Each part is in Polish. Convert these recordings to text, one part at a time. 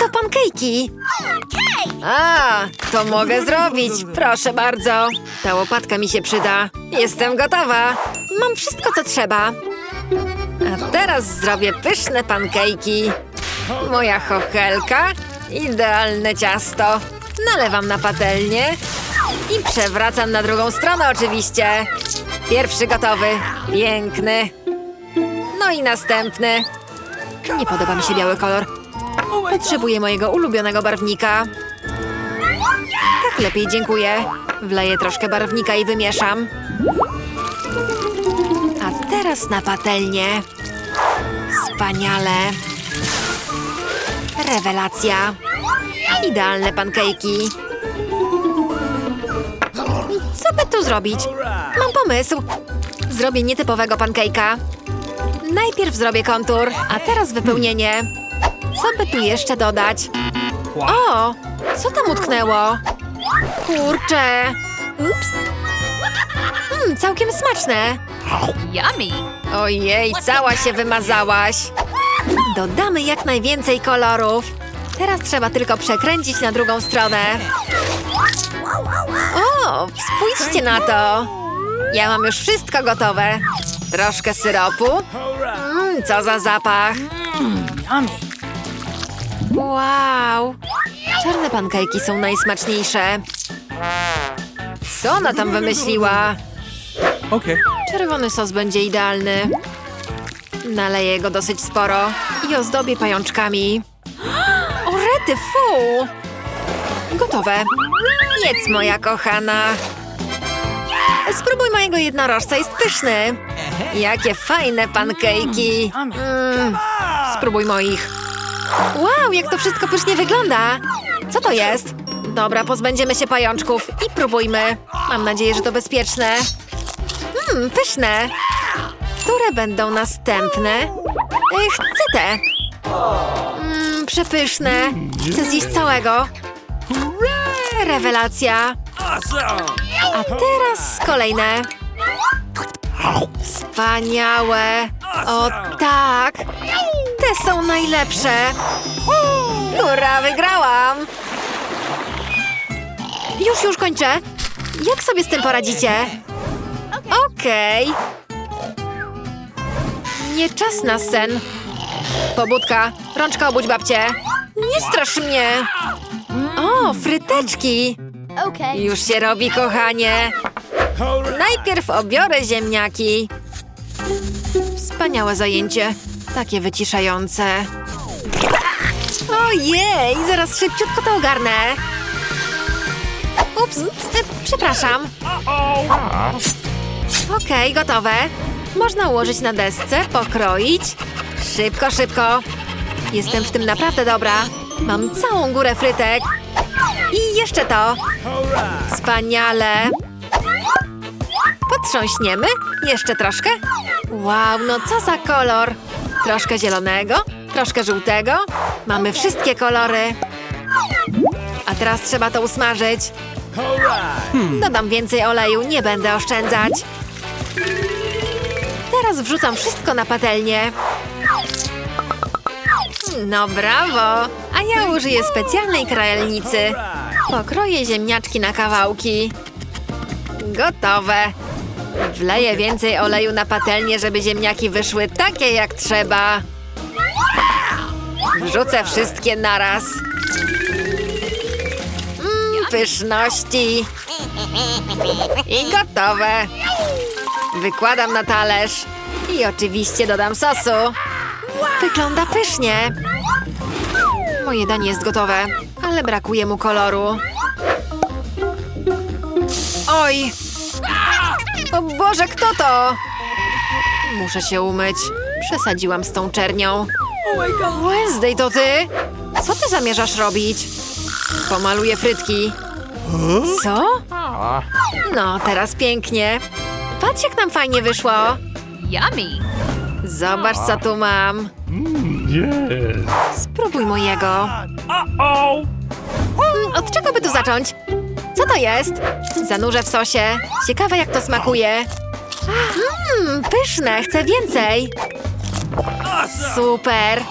To pankejki. A, to mogę zrobić. Proszę bardzo. Ta łopatka mi się przyda. Jestem gotowa. Mam wszystko, co trzeba. A teraz zrobię pyszne pankejki. Moja chochelka. Idealne ciasto. Nalewam na patelnię. I przewracam na drugą stronę oczywiście. Pierwszy gotowy. Piękny. No i następny. Nie podoba mi się biały kolor. Potrzebuję mojego ulubionego barwnika. Tak lepiej, dziękuję. Wleję troszkę barwnika i wymieszam. A teraz na patelnię. Wspaniale. Rewelacja. Idealne pankejki. Co by tu zrobić? Mam pomysł. Zrobię nietypowego pankejka. Najpierw zrobię kontur, a teraz wypełnienie. Co by tu jeszcze dodać? O! Co tam utknęło? Kurczę! Ups! Mmm, całkiem smaczne! Yummy. Ojej, cała się wymazałaś! Dodamy jak najwięcej kolorów. Teraz trzeba tylko przekręcić na drugą stronę. O, spójrzcie na to! Ja mam już wszystko gotowe. Troszkę syropu. Mmm, co za zapach! Wow! Czarne pankejki są najsmaczniejsze. Co ona tam wymyśliła? Okay. Czerwony sos będzie idealny. Naleję go dosyć sporo i ozdobię pajączkami. O rety, fu! Gotowe. Jedz, moja kochana. Spróbuj mojego jednorożca, jest pyszny. Jakie fajne pankejki. Mm, spróbuj moich. Wow, jak to wszystko pysznie wygląda. Co to jest? Dobra, pozbędziemy się pajączków i próbujmy. Mam nadzieję, że to bezpieczne. Mmm, pyszne. Które będą następne? Y, Chcę te. Mmm, przepyszne. Chcę zjeść całego. Rewelacja. A teraz kolejne. Wspaniałe. O tak. Te są najlepsze. Hurra, wygrałam. Już, już kończę. Jak sobie z tym poradzicie? Okej. Nie czas na sen. Pobudka, rączka obudź babcię. Nie strasz mnie. O, fryteczki. Okay. Już się robi, kochanie. Najpierw obiorę ziemniaki. Wspaniałe zajęcie. Takie wyciszające. Ojej, zaraz szybciutko to ogarnę. Ups, e, przepraszam. Okej, gotowe. Można ułożyć na desce, pokroić. Szybko, szybko. Jestem w tym naprawdę dobra. Mam całą górę frytek. I jeszcze to. Wspaniale. Potrząśniemy? Jeszcze troszkę? Wow, no co za kolor. Troszkę zielonego, troszkę żółtego. Mamy wszystkie kolory. A teraz trzeba to usmażyć. Dodam więcej oleju, nie będę oszczędzać. Teraz wrzucam wszystko na patelnię. No brawo! A ja użyję specjalnej krajalnicy. Pokroję ziemniaczki na kawałki. Gotowe. Wleję więcej oleju na patelnię, żeby ziemniaki wyszły takie jak trzeba. Wrzucę wszystkie naraz. Mmm, pyszności. I gotowe. Wykładam na talerz. I oczywiście dodam sosu. Wygląda pysznie. Moje danie jest gotowe, ale brakuje mu koloru. Oj! O Boże, kto to? Muszę się umyć. Przesadziłam z tą czernią. Wednesday, to ty? Co ty zamierzasz robić? Pomaluję frytki. Co? No, teraz pięknie. Patrz, jak nam fajnie wyszło. Yummy. Zobacz, co tu mam. Yes. Spróbuj mojego. Oh. Mm, Od czego by tu zacząć? Co to jest? Zanurzę w sosie. Ciekawe, jak to smakuje. Mmm, pyszne, chcę więcej. Super.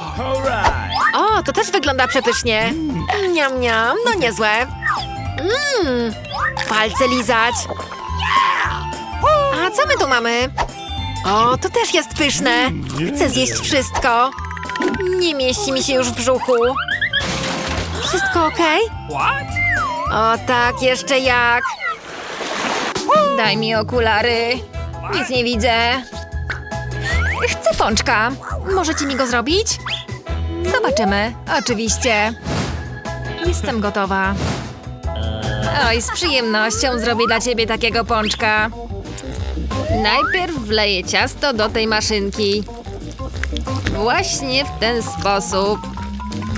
O, to też wygląda przepysznie. Niam, niam, no niezłe. Mmm, palce lizać. A co my tu mamy? O, to też jest pyszne. Chcę zjeść wszystko. Nie mieści mi się już w brzuchu. Wszystko ok? O tak, jeszcze jak. Daj mi okulary. Nic nie widzę. Chcę pączka. Możecie mi go zrobić? Zobaczymy. Oczywiście. Jestem gotowa. Oj, z przyjemnością zrobię dla ciebie takiego pączka. Najpierw wleję ciasto do tej maszynki. Właśnie w ten sposób.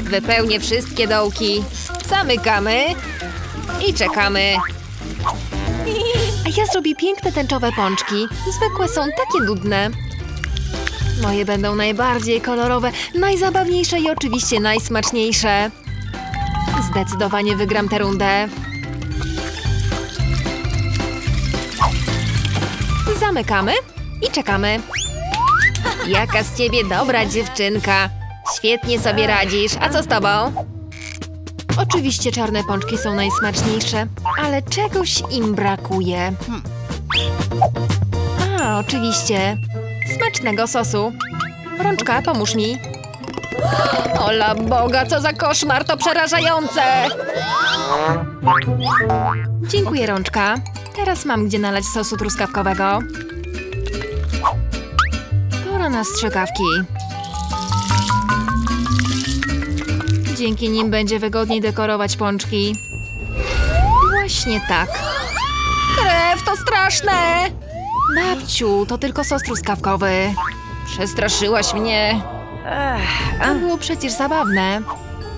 Wypełnię wszystkie dołki. Zamykamy i czekamy. A ja zrobię piękne tęczowe pączki. Zwykłe są takie nudne. Moje będą najbardziej kolorowe, najzabawniejsze i oczywiście najsmaczniejsze. Zdecydowanie wygram tę rundę. Zamykamy i czekamy. Jaka z ciebie dobra dziewczynka. Świetnie sobie radzisz. A co z tobą? Oczywiście czarne pączki są najsmaczniejsze, ale czegoś im brakuje. A, oczywiście. Smacznego sosu. Rączka, pomóż mi. Ola Boga, co za koszmar, to przerażające! Dziękuję, Rączka. Teraz mam gdzie nalać sosu truskawkowego. Pora na strzykawki. Dzięki nim będzie wygodniej dekorować pączki. Właśnie tak. Krew, to straszne! Babciu, to tylko sos truskawkowy. Przestraszyłaś mnie. To było przecież zabawne.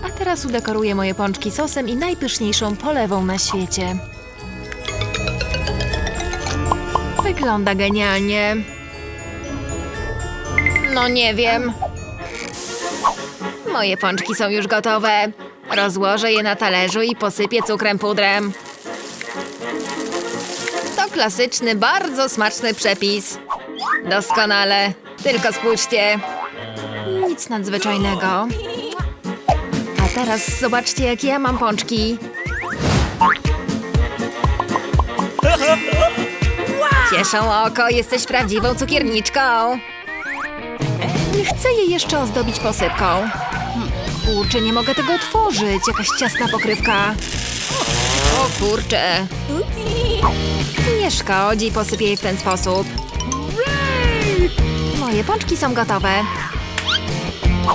A teraz udekoruję moje pączki sosem i najpyszniejszą polewą na świecie. Wygląda genialnie. No nie wiem. Moje pączki są już gotowe. Rozłożę je na talerzu i posypię cukrem pudrem. To klasyczny, bardzo smaczny przepis. Doskonale. Tylko spójrzcie. Nic nadzwyczajnego. A teraz zobaczcie, jakie ja mam pączki. Cieszą oko, jesteś prawdziwą cukierniczką. Chcę je jeszcze ozdobić posypką. Kurczę, nie mogę tego otworzyć. Jakaś ciasna pokrywka. O kurczę. Nie szkodzi, posypię je w ten sposób. Moje pączki są gotowe.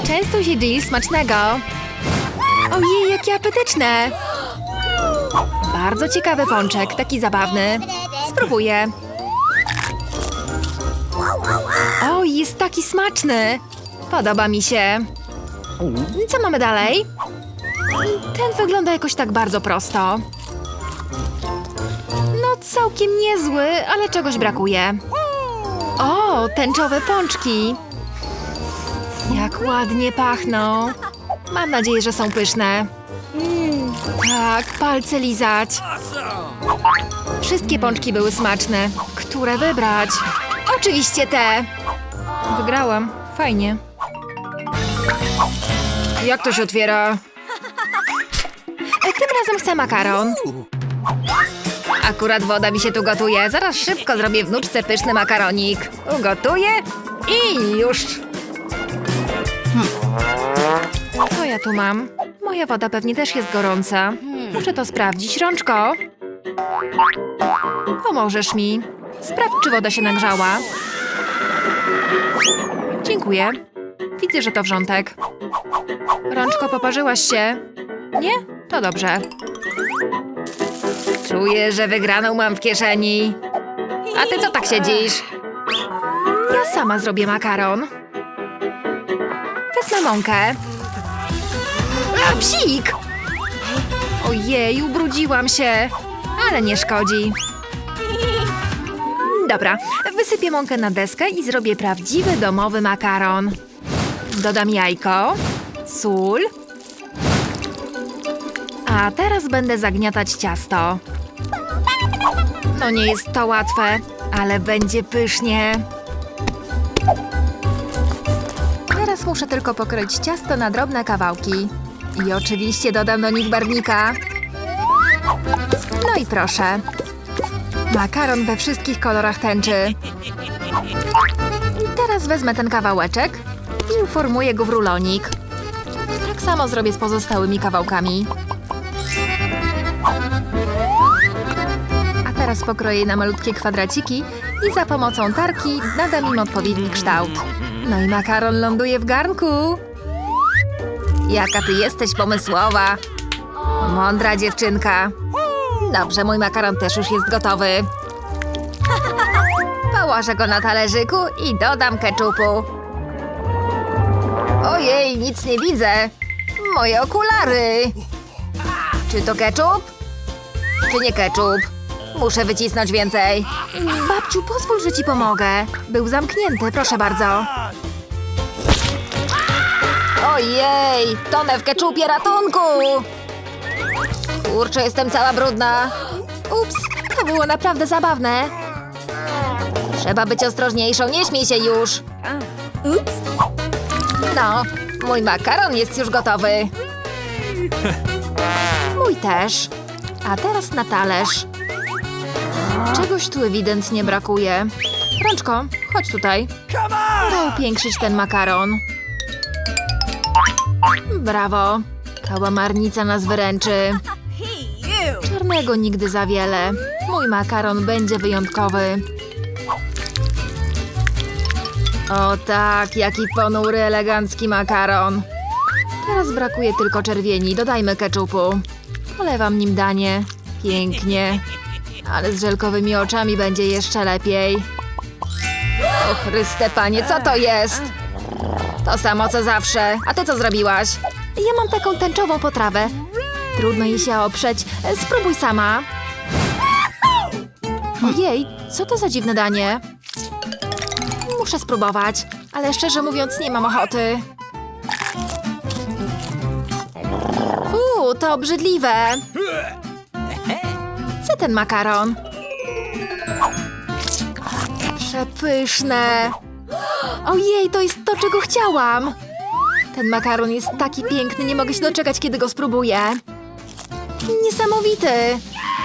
Często się Jill, smacznego. Ojej, jakie apetyczne. Bardzo ciekawy pączek, taki zabawny. Spróbuję. O, jest taki smaczny. Podoba mi się. Co mamy dalej? Ten wygląda jakoś tak bardzo prosto. No, całkiem niezły, ale czegoś brakuje. O, tęczowe pączki. Jak ładnie pachną. Mam nadzieję, że są pyszne. Tak, palce lizać. Wszystkie pączki były smaczne. Które wybrać? Oczywiście te. Wygrałam. Fajnie. Jak to się otwiera? Tym razem chcę makaron. Akurat woda mi się tu gotuje. Zaraz szybko zrobię wnuczce pyszny makaronik. Ugotuję i już. Co ja tu mam? Moja woda pewnie też jest gorąca. Muszę to sprawdzić. Rączko? Pomożesz mi. Sprawdź, czy woda się nagrzała. Dziękuję. Widzę, że to wrzątek. Rączko, poparzyłaś się? Nie? To dobrze. Czuję, że wygraną mam w kieszeni. A ty co tak siedzisz? Ja sama zrobię makaron. Wezmę mąkę. A, psik! Ojej, ubrudziłam się. Ale nie szkodzi. Dobra, wysypię mąkę na deskę i zrobię prawdziwy domowy makaron. Dodam jajko, sól. A teraz będę zagniatać ciasto. No nie jest to łatwe, ale będzie pysznie. Teraz muszę tylko pokroić ciasto na drobne kawałki. I oczywiście dodam do nich barwnika. No i proszę. Makaron we wszystkich kolorach tęczy. I teraz wezmę ten kawałeczek i uformuję go w rulonik. Tak samo zrobię z pozostałymi kawałkami. A teraz pokroję na malutkie kwadraciki i za pomocą tarki nadam im odpowiedni kształt. No i makaron ląduje w garnku. Jaka ty jesteś pomysłowa. Mądra dziewczynka. Dobrze, mój makaron też już jest gotowy. Położę go na talerzyku i dodam keczupu. Ojej, nic nie widzę. Moje okulary. Czy to keczup? Czy nie keczup? Muszę wycisnąć więcej. Babciu, pozwól, że ci pomogę. Był zamknięty, proszę bardzo. Ojej, tonę w keczupie ratunku! Kurczę, jestem cała brudna. Ups, to było naprawdę zabawne. Trzeba być ostrożniejszą, nie śmiej się już. Ups. No, mój makaron jest już gotowy. Mój też. A teraz na talerz. Czegoś tu ewidentnie brakuje. Rączko, chodź tutaj. To upiększyć ten makaron. Brawo. Kałamarnica nas wyręczy. Czarnego nigdy za wiele. Mój makaron będzie wyjątkowy. O tak, jaki ponury, elegancki makaron. Teraz brakuje tylko czerwieni. Dodajmy keczupu. Polewam nim danie. Pięknie. Ale z żelkowymi oczami będzie jeszcze lepiej. O Chryste panie, co to jest? To samo co zawsze. A ty co zrobiłaś? Ja mam taką tęczową potrawę. Trudno jej się oprzeć. Spróbuj sama. Ojej, co to za dziwne danie? Muszę spróbować, ale szczerze mówiąc nie mam ochoty. Uuu, to obrzydliwe. Co ten makaron? Przepyszne. Ojej, to jest to, czego chciałam. Ten makaron jest taki piękny, nie mogę się doczekać, kiedy go spróbuję. Niesamowity.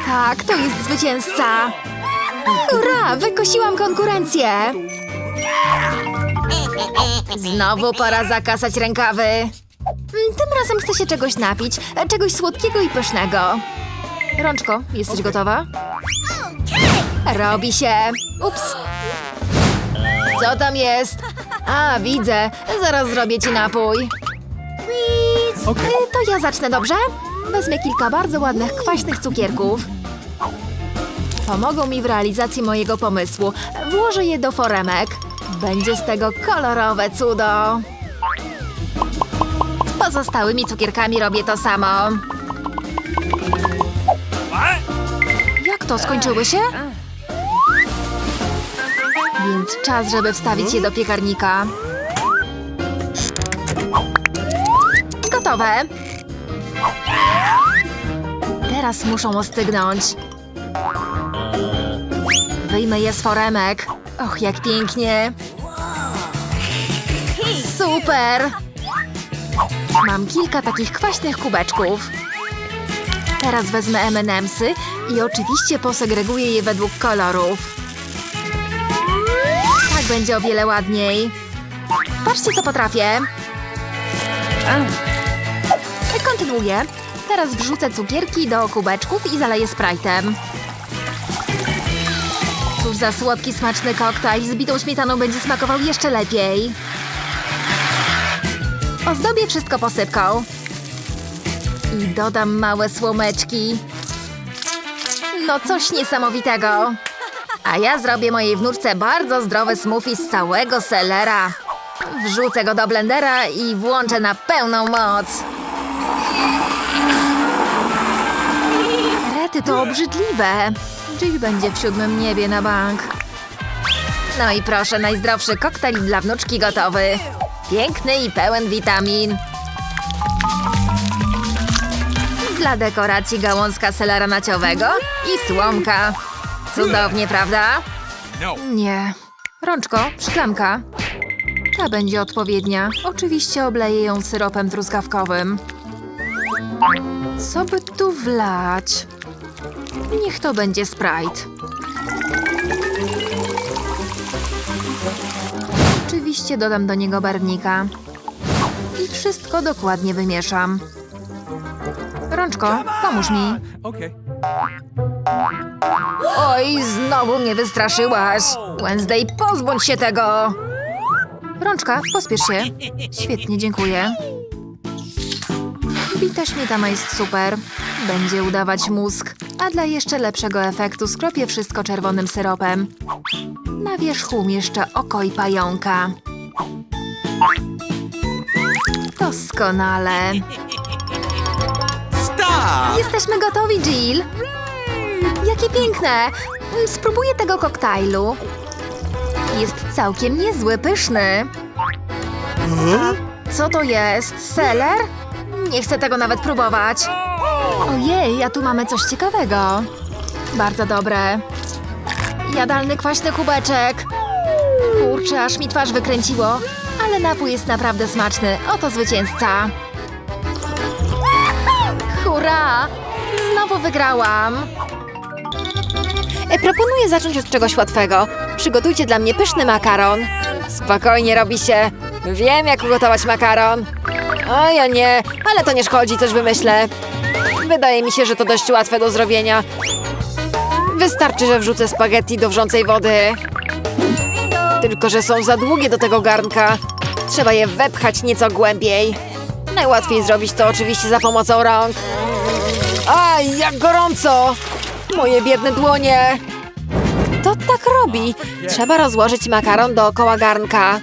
Tak, to jest zwycięzca. Hurra, wykosiłam konkurencję. Znowu pora zakasać rękawy. Mm, Tym razem chcę się czegoś napić, czegoś słodkiego i pysznego. Rączko, jesteś gotowa? Robi się. Ups. Co tam jest? A, widzę. Zaraz zrobię ci napój. Okay. Y, To ja zacznę, dobrze? Wezmę kilka bardzo ładnych, kwaśnych cukierków. Pomogą mi w realizacji mojego pomysłu. Włożę je do foremek. Będzie z tego kolorowe cudo. Z pozostałymi cukierkami robię to samo. Jak to, skończyły się? Więc czas, żeby wstawić je do piekarnika. Gotowe. Teraz muszą ostygnąć. Wyjmę je z foremek. Och, jak pięknie. Super! Mam kilka takich kwaśnych kubeczków. Teraz wezmę M&M'sy i oczywiście posegreguję je według kolorów. Tak będzie o wiele ładniej. Patrzcie, co potrafię. Kontynuuję. Teraz wrzucę cukierki do kubeczków i zaleję Sprite'em. Cóż za słodki, smaczny koktajl z bitą śmietaną będzie smakował jeszcze lepiej. Ozdobię wszystko posypką. I dodam małe słomeczki. No coś niesamowitego. A ja zrobię mojej wnuczce bardzo zdrowy smoothie z całego selera. Wrzucę go do blendera i włączę na pełną moc. Rety to obrzydliwe. Jill będzie w siódmym niebie na bank. No i proszę, najzdrowszy koktajl dla wnuczki gotowy. Piękny i pełen witamin. Dla dekoracji gałązka selera naciowego i słomka. Cudownie, prawda? No. Nie. Rączko, szklanka. Ta będzie odpowiednia. Oczywiście obleję ją syropem truskawkowym. Co by tu wlać? Niech to będzie Sprite. Oczywiście dodam do niego barwnika. I wszystko dokładnie wymieszam. Rączko, pomóż mi. Oj, znowu mnie wystraszyłaś. Wednesday, pozbądź się tego. Rączka, pospiesz się. Świetnie, dziękuję. Bita śmietana jest super. Będzie udawać mózg, a dla jeszcze lepszego efektu skropię wszystko czerwonym syropem. Na wierzchu umieszczę oko i pająka. Doskonale. Stop! Jesteśmy gotowi, Jill. Jakie piękne! Spróbuję tego koktajlu. Jest całkiem niezły, pyszny. Co to jest? Seler? Nie chcę tego nawet próbować. Ojej, a tu mamy coś ciekawego. Bardzo dobre. Jadalny kwaśny kubeczek. Kurczę, aż mi twarz wykręciło. Ale napój jest naprawdę smaczny. Oto zwycięzca. Hurra! Znowu wygrałam. E, proponuję zacząć od czegoś łatwego. Przygotujcie dla mnie pyszny makaron. Spokojnie robi się. Wiem, jak ugotować makaron. O, ja nie, ale to nie szkodzi, coś wymyślę. Wydaje mi się, że to dość łatwe do zrobienia. Wystarczy, że wrzucę spaghetti do wrzącej wody. Tylko, że są za długie do tego garnka. Trzeba je wepchać nieco głębiej. Najłatwiej zrobić to oczywiście za pomocą rąk. Aj, jak gorąco! Moje biedne dłonie! Kto tak robi? Trzeba rozłożyć makaron dookoła garnka.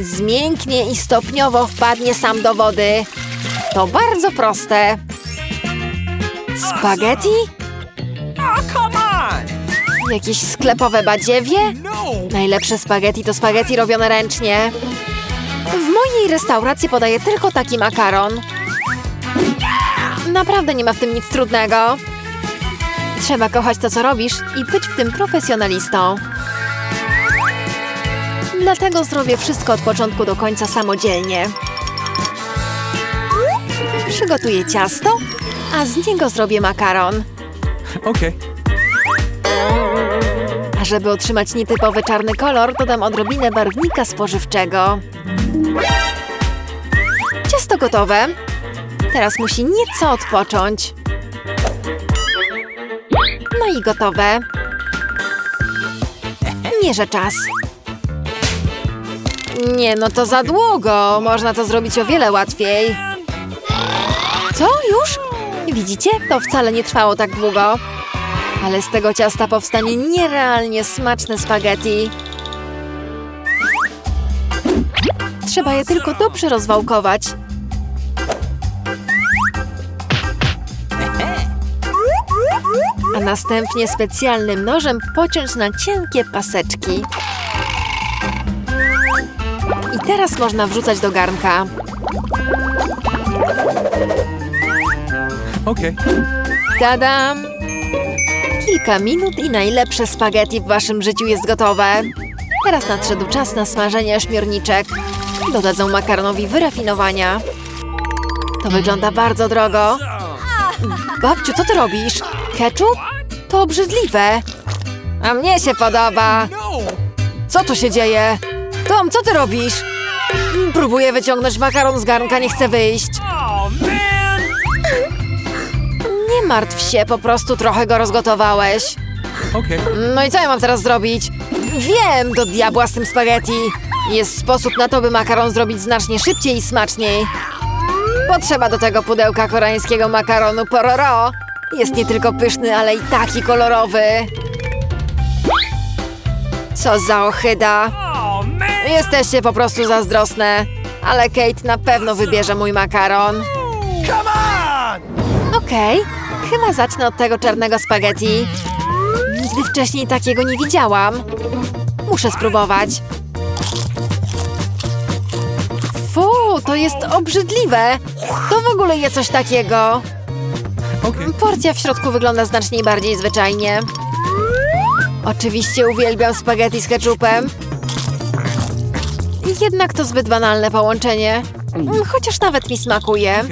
Zmięknie i stopniowo wpadnie sam do wody. To bardzo proste. Spaghetti? On! Jakieś sklepowe badziewie? No! Najlepsze spaghetti to spaghetti robione ręcznie. W mojej restauracji podaję tylko taki makaron. Naprawdę nie ma w tym nic trudnego. Trzeba kochać to, co robisz i być w tym profesjonalistą. Dlatego zrobię wszystko od początku do końca samodzielnie. Przygotuję ciasto, a z niego zrobię makaron. Okay. A żeby otrzymać nietypowy czarny kolor, dodam odrobinę barwnika spożywczego. Ciasto gotowe. Teraz musi nieco odpocząć. No i gotowe. Mierzę czas. Nie, no to za długo. Można to zrobić o wiele łatwiej. Co? Już? Widzicie? To wcale nie trwało tak długo. Ale z tego ciasta powstanie nierealnie smaczne spaghetti. Trzeba je tylko dobrze rozwałkować. A następnie specjalnym nożem pociąć na cienkie paseczki. I teraz można wrzucać do garnka. Okay. Tadam! Kilka minut i najlepsze spaghetti w waszym życiu jest gotowe. Teraz nadszedł czas na smażenie ośmiorniczek. Dodadzą makaronowi wyrafinowania. To wygląda bardzo drogo. Babciu, co ty robisz? Ketchup? To obrzydliwe. A mnie się podoba. Co tu się dzieje? Tom, co ty robisz? Próbuję wyciągnąć makaron z garnka, nie chcę wyjść. Martw się, po prostu trochę go rozgotowałeś. Okay. No i co ja mam teraz zrobić? Wiem, do diabła z tym spaghetti. Jest sposób na to, by makaron zrobić znacznie szybciej i smaczniej. Potrzeba do tego pudełka koreańskiego makaronu pororo. Jest nie tylko pyszny, ale i taki kolorowy. Co za ohyda. Oh! Jesteście po prostu zazdrosne. Ale Kate na pewno wybierze mój makaron. Okej, chyba zacznę od tego czarnego spaghetti. Nigdy wcześniej takiego nie widziałam. Muszę spróbować. Fu, to jest obrzydliwe. To w ogóle je coś takiego. Porcja w środku wygląda znacznie bardziej zwyczajnie. Oczywiście uwielbiam spaghetti z ketchupem. Jednak to zbyt banalne połączenie. Mm, Chociaż nawet mi smakuje.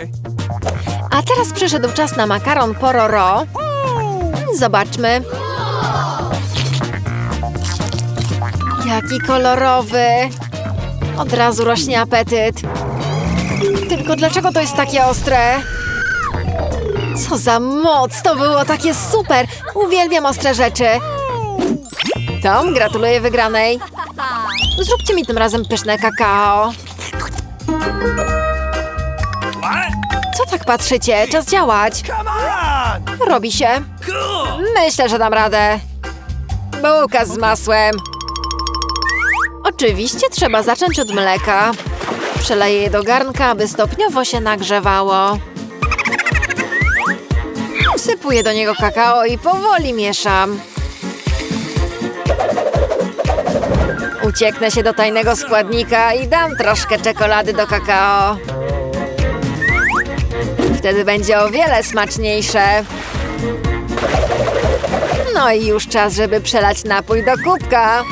A teraz przyszedł czas na makaron pororo. Zobaczmy. Jaki kolorowy. Od razu rośnie apetyt. Tylko dlaczego to jest takie ostre? Co za moc! To było takie super! Uwielbiam ostre rzeczy. Tom, gratuluję wygranej. Zróbcie mi tym razem pyszne kakao. Tak patrzycie? Czas działać. Robi się. Myślę, że dam radę. Bułka z masłem. Oczywiście trzeba zacząć od mleka. Przeleję je do garnka, aby stopniowo się nagrzewało. Wsypuję do niego kakao i powoli mieszam. Ucieknę się do tajnego składnika i dam troszkę czekolady do kakao. Wtedy będzie o wiele smaczniejsze. No i już czas, żeby przelać napój do kubka.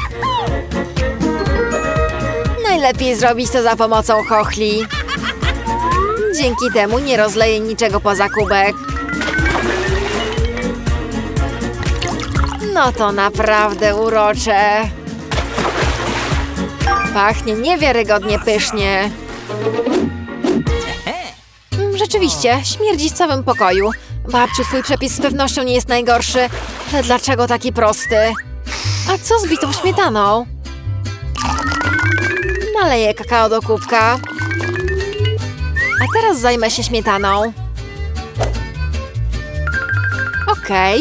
Najlepiej zrobić to za pomocą chochli. Dzięki temu nie rozleję niczego poza kubek. No to naprawdę urocze. Pachnie niewiarygodnie pysznie. Rzeczywiście, śmierdzi w całym pokoju. Babciu, twój przepis z pewnością nie jest najgorszy. Ale dlaczego taki prosty? A co z bitą śmietaną? Naleję kakao do kubka. A teraz zajmę się śmietaną. Okej.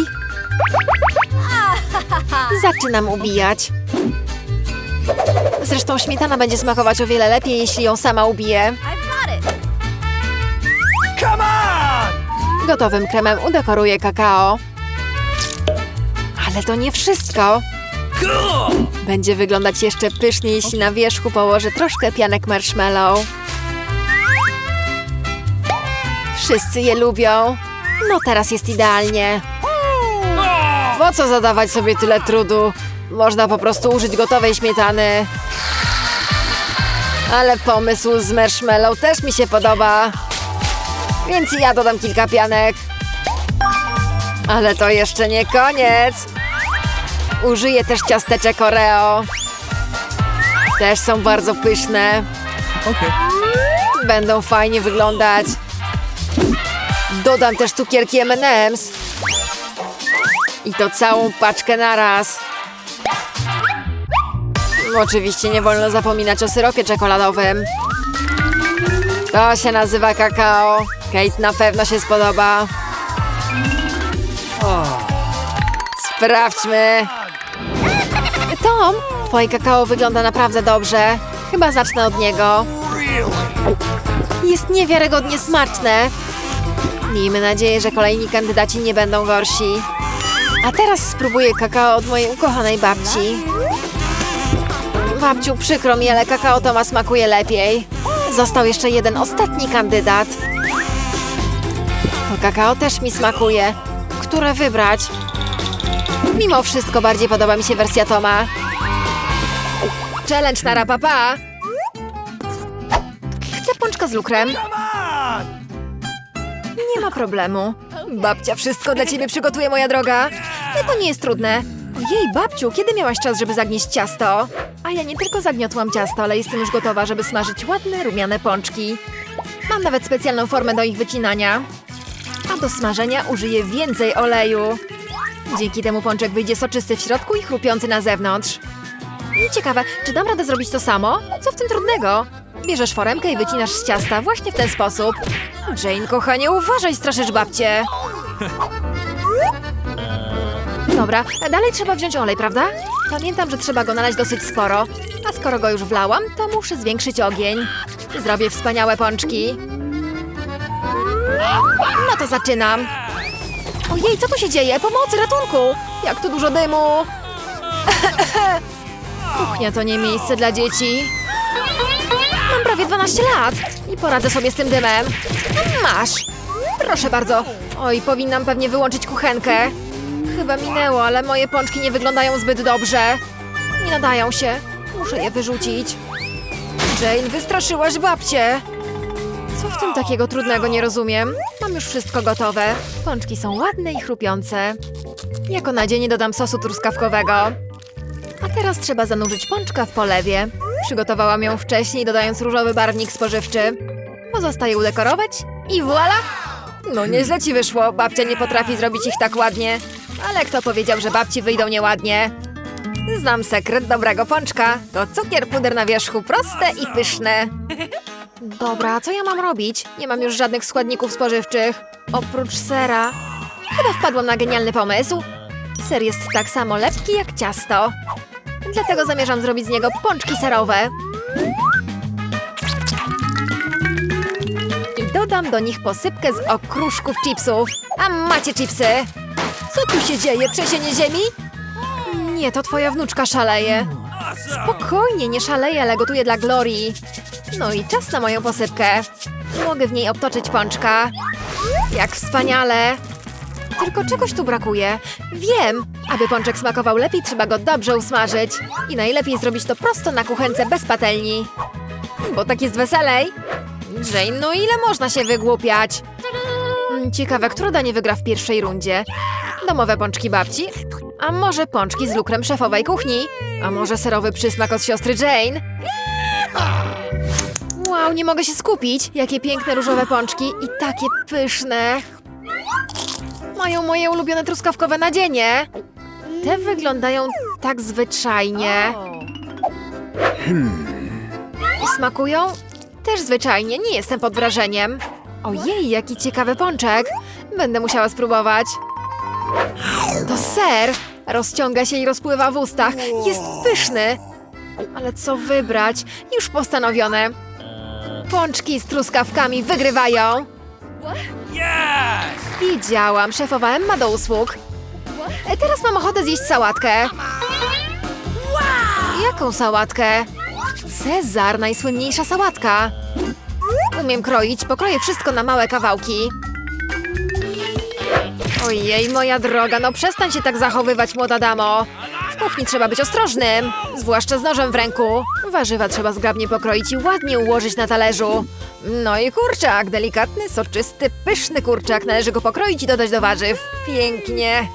Zaczynam ubijać. Zresztą śmietana będzie smakować o wiele lepiej, jeśli ją sama ubiję. Gotowym kremem udekoruję kakao. Ale to nie wszystko. Będzie wyglądać jeszcze pyszniej, jeśli na wierzchu położę troszkę pianek marshmallow. Wszyscy je lubią. No teraz jest idealnie. Po co zadawać sobie tyle trudu? Można po prostu użyć gotowej śmietany. Ale pomysł z marshmallow też mi się podoba. Więc ja dodam kilka pianek. Ale to jeszcze nie koniec. Użyję też ciasteczek Oreo. Też są bardzo pyszne. Okay. Będą fajnie wyglądać. Dodam też cukierki M&M's. I to całą paczkę naraz. Oczywiście nie wolno zapominać o syropie czekoladowym. To się nazywa kakao. Kate na pewno się spodoba. Sprawdźmy. Tom, twoje kakao wygląda naprawdę dobrze. Chyba zacznę od niego. Jest niewiarygodnie smaczne. Miejmy nadzieję, że kolejni kandydaci nie będą gorsi. A teraz spróbuję kakao od mojej ukochanej babci. Babciu, przykro mi, ale kakao Toma smakuje lepiej. Został jeszcze jeden ostatni kandydat. To kakao też mi smakuje. Które wybrać? Mimo wszystko bardziej podoba mi się wersja Toma. Challenge na rapapa. Chcę pączka z lukrem. Nie ma problemu. Babcia wszystko dla ciebie przygotuje, moja droga. No to nie jest trudne. Ojej, babciu, kiedy miałaś czas, żeby zagnieść ciasto? A ja nie tylko zagniotłam ciasto, ale jestem już gotowa, żeby smażyć ładne, rumiane pączki. Mam nawet specjalną formę do ich wycinania. A do smażenia użyję więcej oleju. Dzięki temu pączek wyjdzie soczysty w środku i chrupiący na zewnątrz. Ciekawe, czy dam radę zrobić to samo? Co w tym trudnego? Bierzesz foremkę i wycinasz z ciasta właśnie w ten sposób. Jane, kochanie, uważaj, straszysz babcię. Dobra, dalej trzeba wziąć olej, prawda? Pamiętam, że trzeba go nalać dosyć sporo. A skoro go już wlałam, to muszę zwiększyć ogień. Zrobię wspaniałe pączki. No to zaczynam. Ojej, co tu się dzieje? Pomocy, ratunku! Jak tu dużo dymu! Kuchnia to nie miejsce dla dzieci. Mam prawie 12 lat i poradzę sobie z tym dymem. Masz. Proszę bardzo. Oj, powinnam pewnie wyłączyć kuchenkę. Chyba minęło, ale moje pączki nie wyglądają zbyt dobrze. Nie nadają się. Muszę je wyrzucić. Jane, wystraszyłaś babcię. Co w tym takiego trudnego nie rozumiem? Mam już wszystko gotowe. Pączki są ładne i chrupiące. Jako nadzienie dodam sosu truskawkowego. A teraz trzeba zanurzyć pączka w polewie. Przygotowałam ją wcześniej, dodając różowy barwnik spożywczy. Pozostaje udekorować i voilà! No nieźle ci wyszło, babcia nie potrafi zrobić ich tak ładnie. Ale kto powiedział, że babci wyjdą nieładnie? Znam sekret dobrego pączka. To cukier, puder na wierzchu, proste i pyszne. Dobra, co ja mam robić? Nie mam już żadnych składników spożywczych. Oprócz sera. Chyba wpadłam na genialny pomysł. Ser jest tak samo lepki jak ciasto. Dlatego zamierzam zrobić z niego pączki serowe. I dodam do nich posypkę z okruszków chipsów. A macie chipsy! Co tu się dzieje? Trzęsienie ziemi? Nie, to twoja wnuczka szaleje. Spokojnie, nie szaleje, ale gotuję dla Glorii. No i czas na moją posypkę. Mogę w niej obtoczyć pączka. Jak wspaniale! Tylko czegoś tu brakuje. Wiem! Aby pączek smakował lepiej, trzeba go dobrze usmażyć. I najlepiej zrobić to prosto na kuchence bez patelni. Bo tak jest weselej. Jane, no ile można się wygłupiać? Mm, Ciekawe, która danie wygra w pierwszej rundzie. Domowe pączki babci? A może pączki z lukrem szefowej kuchni? A może serowy przysmak od siostry Jane? Wow, nie mogę się skupić. Jakie piękne różowe pączki i takie pyszne. Mają moje ulubione truskawkowe nadzienie. Te wyglądają tak zwyczajnie. I smakują? Też zwyczajnie, nie jestem pod wrażeniem. Ojej, jaki ciekawy pączek. Będę musiała spróbować. To ser. Rozciąga się i rozpływa w ustach. Jest pyszny. Ale co wybrać? Już postanowione. Pączki z truskawkami wygrywają. Widziałam, szefowa Emma do usług. E, Teraz mam ochotę zjeść sałatkę. Jaką sałatkę? Cezar, najsłynniejsza sałatka. Umiem kroić, pokroję wszystko na małe kawałki. Ojej, moja droga, no przestań się tak zachowywać, młoda damo. Kuchni trzeba być ostrożnym, zwłaszcza z nożem w ręku. Warzywa trzeba zgrabnie pokroić i ładnie ułożyć na talerzu. No i kurczak, delikatny, soczysty, pyszny kurczak. Należy go pokroić i dodać do warzyw. Pięknie.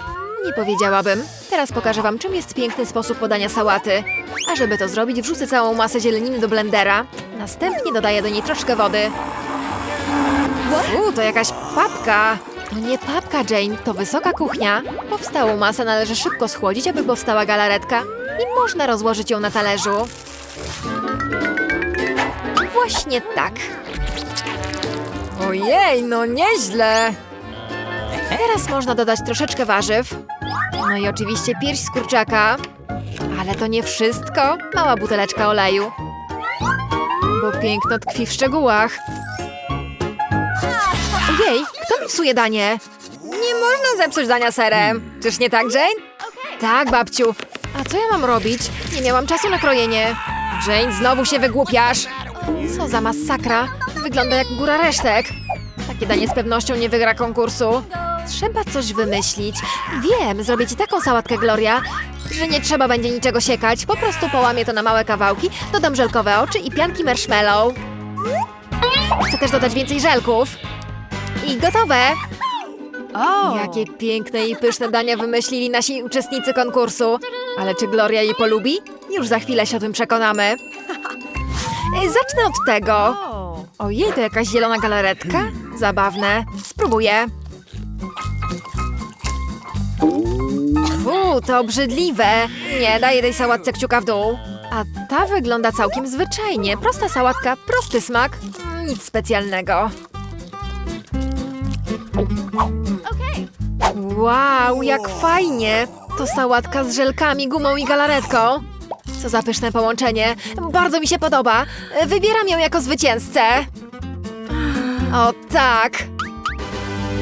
Nie powiedziałabym. Teraz pokażę wam, czym jest piękny sposób podania sałaty. A żeby to zrobić, wrzucę całą masę zieleniny do blendera. Następnie dodaję do niej troszkę wody. U, to jakaś papka. To nie papka, Jane, to wysoka kuchnia. Powstałą masę należy szybko schłodzić, aby powstała galaretka. I można rozłożyć ją na talerzu. Właśnie tak. Ojej, no nieźle. Teraz można dodać troszeczkę warzyw. No i oczywiście pierś z kurczaka. Ale to nie wszystko. Mała buteleczka oleju. Bo piękno tkwi w szczegółach. Ojej, psuje danie? Nie można zepsuć dania serem. Czyż nie tak, Jane? Tak, babciu. A co ja mam robić? Nie miałam czasu na krojenie. Jane, znowu się wygłupiasz. Co za masakra. Wygląda jak góra resztek. Takie danie z pewnością nie wygra konkursu. Trzeba coś wymyślić. Wiem, zrobię ci taką sałatkę, Gloria, że nie trzeba będzie niczego siekać. Po prostu połamię to na małe kawałki, dodam żelkowe oczy i pianki marshmallow. Chcę też dodać więcej żelków. I gotowe! Jakie piękne i pyszne dania wymyślili nasi uczestnicy konkursu. Ale czy Gloria je polubi? Już za chwilę się o tym przekonamy. Zacznę od tego. Ojej, to jakaś zielona galaretka? Zabawne. Spróbuję. Fu, to obrzydliwe. Nie, daję tej sałatce kciuka w dół. A ta wygląda całkiem zwyczajnie. Prosta sałatka, prosty smak. Nic specjalnego. Wow, jak fajnie! To sałatka z żelkami, gumą i galaretką. Co za pyszne połączenie. Bardzo mi się podoba. Wybieram ją jako zwycięzcę. O tak!